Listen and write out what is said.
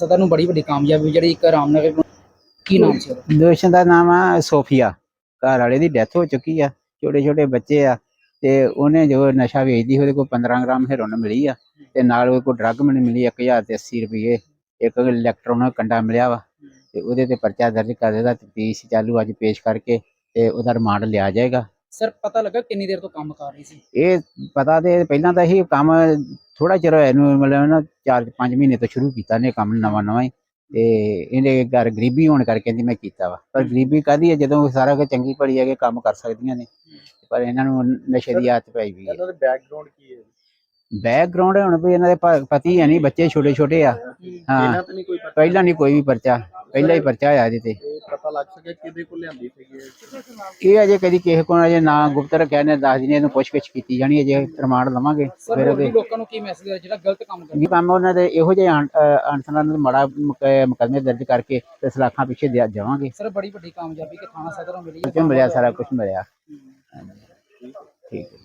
ਸਦਰ ਨੂੰ ਬੜੀ ਵੱਡੀ ਕਾਮਯਾਬੀ ਜਿਹੜੀ ਇੱਕ ਰਾਮਨਗਰ ਕੀ ਨਾਮ ਸੀ ਉਹਦਾ? ਦੋਸ਼ਣ ਦਾ ਨਾਮ ਆ ਸੋਫੀਆ। ਘਰ ਵਾਲੇ ਦੀ ਡੈਥ ਹੋ ਚੁੱਕੀ ਆ ਛੋਟੇ ਛੋਟੇ ਬੱਚੇ ਆ ਤੇ ਉਹਨੇ ਜੋ ਨਸ਼ਾ ਵੇਚਦੀ ਉਹਦੇ ਕੋਲ 15 ਗ੍ਰਾਮ ਹੈਰੋਨ ਮਿਲੀ ਆ ਤੇ ਨਾਲ ਉਹਦੇ ਕੋਲ ਡਰੱਗ ਮੈਨੂੰ ਮਿਲੀ 1000 ਤੇ 80 ਰੁਪਏ ਇੱਕ ਇਲੈਕਟ੍ਰੋਨਿਕ ਕੰਡਾ ਮਿਲਿਆ ਵਾ ਤੇ ਉਹਦੇ ਤੇ ਪਰਚਾ ਦਰਜ ਕਰ ਦਿੱਤਾ ਤਫਤੀਸ਼ ਚਾਲੂ ਅੱਜ ਪੇਸ਼ ਕਰਕੇ ਤੇ ਉਹਦਾ ਰਿਮਾਂਡ ਲਿਆ ਜਾਏਗਾ। ਸਰ ਪਤਾ ਲੱਗਾ ਕਿੰਨੀ ਦੇਰ ਤੋਂ ਕੰਮ ਕਰ ਰਹੀ ਸੀ? ਇਹ ਪਤਾ ਤੇ ਪਹਿਲਾਂ ਤਾਂ ਇਹ ਕੰਮ ਥੋੜਾ ਚਿਰ ਹੋਇਆ ਇਹਨੂੰ ਮਤਲਬ ਨਾ 4-5 ਮਹੀਨੇ ਤੋਂ ਸ਼ੁਰੂ ਕੀਤਾ ਨੇ ਕੰਮ ਨਵਾਂ ਨਵਾਂ ਹੀ। ਤੇ ਇਹਦੇ ਘਰ ਗਰੀਬੀ ਹੋਣ ਕਰਕੇ ਕਹਿੰਦੀ ਮੈਂ ਕੀਤਾ ਵਾ। ਪਰ ਗਰੀਬੀ ਕਾਦੀ ਹੈ ਜਦੋਂ ਸਾਰਾ ਕੁਝ ਚੰਗੀ ਭਲੀ ਹੈ ਕਿ ਕੰਮ ਕਰ ਸਕਦੀਆਂ ਨੇ। ਪਰ ਇਹਨਾਂ ਨੂੰ ਨਸ਼ੇ ਦੀ ਆਦਤ ਪਈ ਵੀ ਹੈ ਇਹਨਾਂ ਦੇ ਬੈਕਗ੍ਰਾਉਂਡ ਕੀ ਹੈ? ਬੈਕਗ੍ਰਾਉਂਡ ਹੁਣ ਵੀ ਇਹਨਾਂ ਦੇ ਪਤੀ ਹੈ ਨਹੀਂ ਬੱਚੇ ਛੋਟੇ ਛੋਟੇ ਆ। ਹਾਂ। ਇਹਨਾਂ ਪਹਿਲਾਂ ਨਹੀਂ ਕੋਈ ਵੀ ਪਰਚਾ। ਪਹਿਲਾਂ ਹੀ ਪਰਚਾ ਹੋਇਆ ਇਹਦੇ ਤੇ। ਪਤਾ ਲੱਗ ਸਕਿਆ ਕਿਹਦੇ ਕੋਲ ਲਿਆਂਦੀ ਸੀਗੀ ਇਹ? ਇਹ ਅਜੇ ਕਦੀ ਕਿਸੇ ਕੋਲ ਅਜੇ ਨਾ ਗੁਪਤ ਰੱਖਿਆ ਨੇ ਦੱਸ ਦਿਨੇ ਇਹਨੂੰ ਪੁੱਛ ਗਿੱਛ ਕੀਤੀ ਜਾਣੀ ਅਜੇ ਰਿਮਾਂਡ ਲਵਾਂਗੇ। ਸਰ ਫਿਰ ਹੋਰ ਉਹਦੇ ਲੋਕਾਂ ਨੂੰ ਕੀ ਮੈਸੇਜ ਹੈ ਜਿਹੜਾ ਗਲਤ ਕੰਮ ਕਰ ਇਹ ਕੰਮ ਉਹਨਾਂ ਦੇ ਇਹੋ ਜਿਹੇ ਅਨਸਰਾਂ ਨੂੰ ਮਾੜਾ ਮੁਕ- ਮੁਕੱਦਮੇ ਦਰਜ ਕਰਕੇ ਤੇ ਸਲਾਖਾਂ ਪਿੱਛੇ ਦੇ ਜਾਵਾਂਗੇ ਸਰ ਬੜੀ ਵੱਡੀ ਕਾਮਯਾਬੀ ਕਿ ਥਾਣਾ ਸਦਰ ਨੂੰ ਮਿਲੀ ਹੈ। ਕਿਉਂ ਮਿਲਿਆ? ਸਾਰਾ ਕੁਝ ਮਿਲਿਆ। ਹਾਂਜੀ। ਠੀਕ ਹੈ।